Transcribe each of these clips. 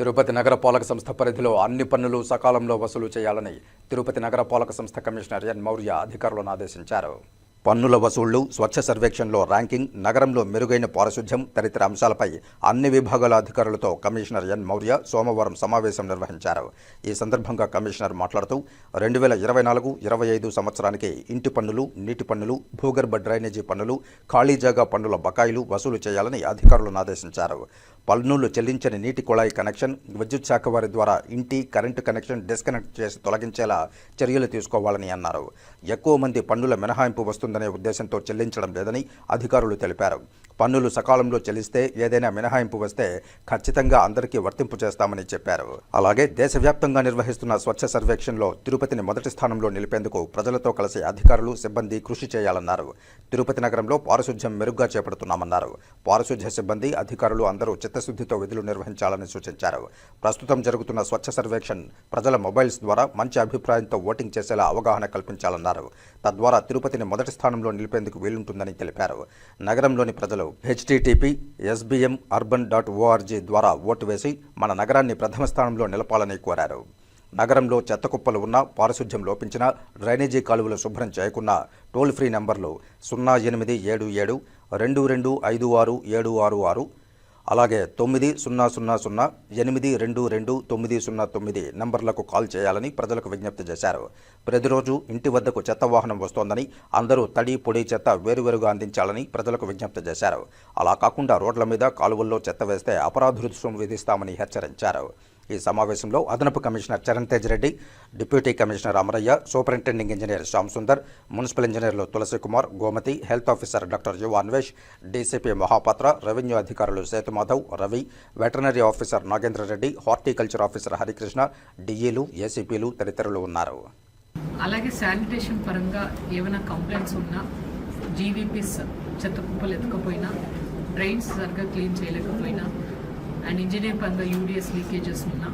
తిరుపతి నగరపాలక సంస్థ పరిధిలో అన్ని పన్నులు సకాలంలో వసూలు చేయాలని తిరుపతి నగరపాలక సంస్థ కమిషనర్ ఎన్ మౌర్య అధికారులను ఆదేశించారు. పన్నుల వసూళ్ళు స్వచ్ఛ సర్వేక్షణలో ర్యాంకింగ్ నగరంలో మెరుగైన పారిశుధ్యం తదితర అంశాలపై అన్ని విభాగాల అధికారులతో కమిషనర్ ఎన్ మౌర్య సోమవారం సమావేశం నిర్వహించారు. ఈ సందర్భంగా కమిషనర్ మాట్లాడుతూ రెండు వేల ఇరవై నాలుగు ఇరవై ఐదు సంవత్సరానికి ఇంటి పన్నులు నీటి పన్నులు భూగర్భ డ్రైనేజీ పన్నులు ఖాళీ జాగా పన్నుల బకాయిలు వసూలు చేయాలని అధికారులను ఆదేశించారు. పన్నులు చెల్లించని నీటి కుళాయి కనెక్షన్ విద్యుత్ శాఖ వారి ద్వారా ఇంటి కరెంటు కనెక్షన్ డిస్కనెక్ట్ చేసి తొలగించేలా చర్యలు తీసుకోవాలని అన్నారు. ఎక్కువ మంది పన్నుల మినహాయింపు వస్తుందనే ఉద్దేశంతో చెల్లించడం లేదని అధికారులు తెలిపారు. పన్నులు సకాలంలో చెల్లిస్తే ఏదైనా మినహాయింపు వస్తే ఖచ్చితంగా అందరికీ వర్తింపు చేస్తామని చెప్పారు. అలాగే దేశవ్యాప్తంగా నిర్వహిస్తున్న స్వచ్ఛ సర్వేక్షణలో తిరుపతిని మొదటి స్థానంలో నిలిపేందుకు ప్రజలతో కలిసి అధికారులు సిబ్బంది కృషి చేయాలన్నారు. తిరుపతి నగరంలో పారిశుధ్యం మెరుగ్గా చేపడుతున్నామన్నారు. పారిశుధ్య సిబ్బంది అధికారులు అందరూ చిత్తశుద్ధితో విధులు నిర్వహించాలని సూచించారు. ప్రస్తుతం జరుగుతున్న స్వచ్ఛ సర్వేక్షణ్ ప్రజల మొబైల్స్ ద్వారా మంచి అభిప్రాయంతో ఓటింగ్ చేసేలా అవగాహన కల్పించాలన్నారు. తద్వారా తిరుపతిని మొదటి స్థానంలో నిలిపేందుకు వీలుంటుందని తెలిపారు. నగరంలోని ప్రజలు HTTP SBM urban dot ORG ద్వారా ఓటు వేసి మన నగరాన్ని ప్రథమ స్థానంలో నిలపాలని కోరారు. నగరంలో చెత్త కుప్పలు ఉన్నా పారిశుధ్యం లోపించినా డ్రైనేజీ కాలువలు శుభ్రం చేయకున్నా టోల్ ఫ్రీ నంబర్లు సున్నా ఎనిమిది ఏడు ఏడు రెండు రెండు ఐదు ఆరు ఏడు ఆరు ఆరు అలాగే తొమ్మిది సున్నా సున్నా సున్నా ఎనిమిది రెండు రెండు తొమ్మిది సున్నా తొమ్మిది నంబర్లకు కాల్ చేయాలని ప్రజలకు విజ్ఞప్తి చేశారు. ప్రతిరోజు ఇంటి వద్దకు చెత్త వాహనం వస్తోందని అందరూ తడి పొడి చెత్త వేరువేరుగా అందించాలని ప్రజలకు విజ్ఞప్తి చేశారు. అలా కాకుండా రోడ్ల మీద కాలువల్లో చెత్త వేస్తే అపరాధ రుసుము విధిస్తామని హెచ్చరించారు. ఈ సమావేశంలో అదనపు commissioner Charan Tej Reddy deputy commissioner Amaraiah superintending engineer Shyam Sundar municipal ఇంజనీర్లు Tulasi Kumar Gomathi health officer doctor Yuva Anvesh DCP Mahapatra revenue అధికారులు Sethumadhav Ravi veterinary officer Nagendra Reddy horticulture officer Harikrishna డిఈలు ఏసీపీలు తదితరులు ఉన్నారు. అలాగే sanitation పరంగా ఏమైనా complaints ఉన్నా GVPs చెత్త కుప్పలు ఎత్తుకపోయినా డ్రైన్స్ సరిగ్గా క్లీన్ చేయలేకపోయినా అండ్ ఇంజనీర్ పరంగా యూడిఎస్ లీకేజెస్ ఉన్నా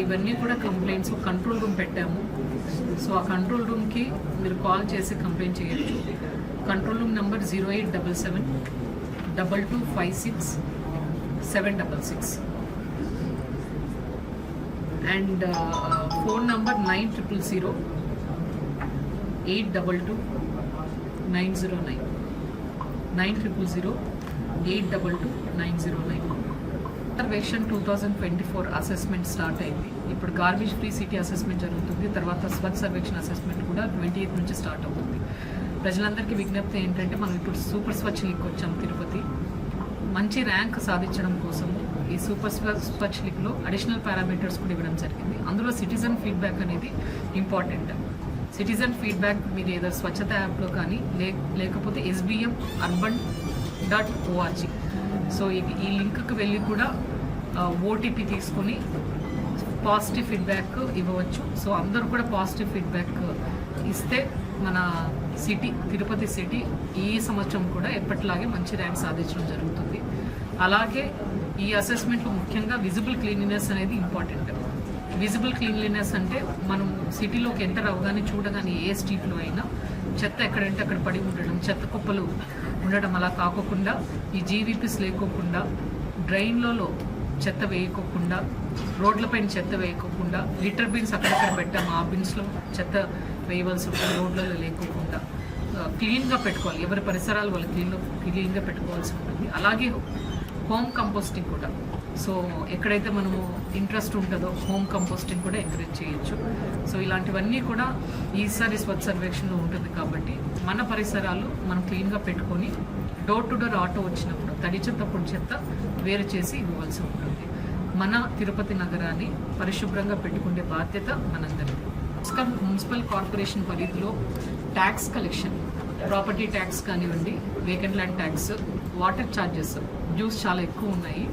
ఇవన్నీ కూడా కంప్లైంట్స్ కంట్రోల్ రూమ్ పెట్టాము. సో ఆ కంట్రోల్ రూమ్కి మీరు కాల్ చేసి కంప్లైంట్ చేయొచ్చు. Control room number zero eight double seven double two five six seven double six. And phone number nine triple zero eight double two nine zero nine. Nine triple zero eight double two nine zero nine. సర్వేషన్ two thousand twenty four assessment start అయింది. ఇప్పుడు garbage free city assessment జరుగుతుంది. తర్వాత Swachh Survekshan assessment కూడా twenty eighth నుంచి start అవుతుంది. ప్రజలందరికీ విజ్ఞప్తి ఏంటంటే మనం ఇప్పుడు సూపర్ స్వచ్ఛ లీగ్ వచ్చాం తిరుపతి. మంచి ర్యాంక్ సాధించడం కోసం ఈ సూపర్ స్వ- స్వచ్ఛ లీగ్లో అడిషనల్ పారామీటర్స్ కూడా ఇవ్వడం జరిగింది. అందులో సిటిజన్ ఫీడ్బ్యాక్ అనేది ఇంపార్టెంట్ సిటిజన్ ఫీడ్బ్యాక్ మీరు ఏదో స్వచ్ఛత యాప్లో కానీ లే లేకపోతే SBM urban dot ORG so ఈ- ఈ లింక్కి వెళ్ళి కూడా ఓటీపీ తీసుకొని పాజిటివ్ ఫీడ్బ్యాక్ ఇవ్వవచ్చు సో అందరూ కూడా పాజిటివ్ ఫీడ్బ్యాక్ ఇస్తే మన సిటీ తిరుపతి సిటీ ఈ సంవత్సరం కూడా ఎప్పటిలాగే మంచి ర్యాంక్ సాధించడం జరుగుతుంది. అలాగే ఈ అసెస్మెంట్లో ముఖ్యంగా విజిబుల్ క్లీనినెస్ అనేది ఇంపార్టెంట్. విజిబుల్ క్లీన్లీనెస్ అంటే మనం సిటీలోకి ఎంటర్ అవగానే చూడగానే ఏ స్ట్రీట్లో అయినా చెత్త ఎక్కడంటే అక్కడ పడి ఉండడం చెత్త కుప్పలు ఉండడం అలా కాకోకుండా ఈ జీవీపీస్ లేకోకుండా డ్రైన్లలో చెత్త వేయకోకుండా రోడ్లపైన చెత్త వేయకోకుండా లీటర్ బిన్స్ అక్కడక్కడ పెట్టాం ఆ బిన్స్లో చెత్త వేయవలసి ఉంటుంది రోడ్లలో లేకోకుండా. క్లీన్గా పెట్టుకోవాలి. ఎవరి పరిసరాలు వాళ్ళు క్లీన్ క్లీన్గా పెట్టుకోవాల్సి ఉంటుంది. అలాగే హోమ్ కంపోస్టింగ్ కూడా. సో ఎక్కడైతే మనము ఇంట్రెస్ట్ ఉంటుందో హోమ్ కంపోస్టింగ్ కూడా ఎంకరేజ్ చేయొచ్చు. సో ఇలాంటివన్నీ కూడా ఈసారి స్వచ్ఛ సర్వేక్షణలో ఉంటుంది కాబట్టి మన పరిసరాలు మనం క్లీన్గా పెట్టుకొని డోర్ టు డోర్ ఆటో వచ్చినప్పుడు తడి చెత్త పొడి చెత్త వేరు చేసి ఇవ్వవలసి ఉంటుంది. మన తిరుపతి నగరాన్ని పరిశుభ్రంగా పెట్టుకునే బాధ్యత మనందరిది. మున్సిపల్ మున్సిపల్ కార్పొరేషన్ పరిధిలో ట్యాక్స్ కలెక్షన్ ప్రాపర్టీ ట్యాక్స్ కానివ్వండి vacant land tax water charges dues చాలా ఎక్కువ ఉన్నాయి.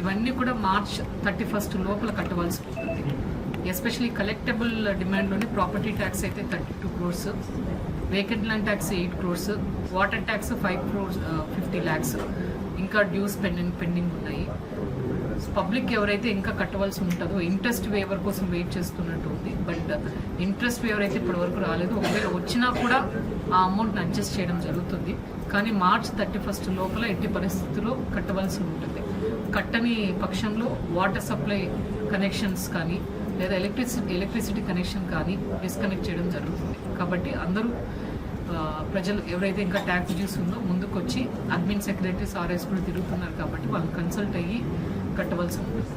ఇవన్నీ కూడా మార్చ్ థర్టీ ఫస్ట్ లోపల కట్టవలసి ఉంటుంది ఎస్పెషలీ కలెక్టబుల్ డిమాండ్లోనే ప్రాపర్టీ ట్యాక్స్ అయితే thirty two crores vacant land tax eight crores water tax five crores fifty lakhs ఇంకా డ్యూస్ పెండింగ్ పెండింగ్ ఉన్నాయి. పబ్లిక్ ఎవరైతే ఇంకా కట్టవలసి ఉంటుందో ఇంట్రెస్ట్ వేవర్ కోసం వెయిట్ చేస్తున్నట్టు ఉంది. బట్ ఇంట్రెస్ట్ వేవర్ అయితే ఇప్పటి వరకు రాలేదు. ఒకవేళ వచ్చినా కూడా ఆ అమౌంట్ని అడ్జస్ట్ చేయడం జరుగుతుంది. కానీ మార్చ్ థర్టీ ఫస్ట్ లోపల ఎట్టి పరిస్థితుల్లో కట్టవలసి ఉంటుంది. కట్టని పక్షంలో వాటర్ సప్లై కనెక్షన్స్ కానీ లేదా ఎలక్ట్రిసిటీ ఎలక్ట్రిసిటీ కనెక్షన్ కానీ డిస్కనెక్ట్ చేయడం జరుగుతుంది. కాబట్టి అందరూ ప్రజలు ఎవరైతే ఇంకా ట్యాక్స్ డ్యూస్ ఉందో ముందుకొచ్చి అడ్మిన్ సెక్రటరీస్ ఆర్ఎస్ కూడా తిరుగుతున్నారు కాబట్టి వాళ్ళు కన్సల్ట్ అయ్యి కట్టవలసి ఉంటుంది.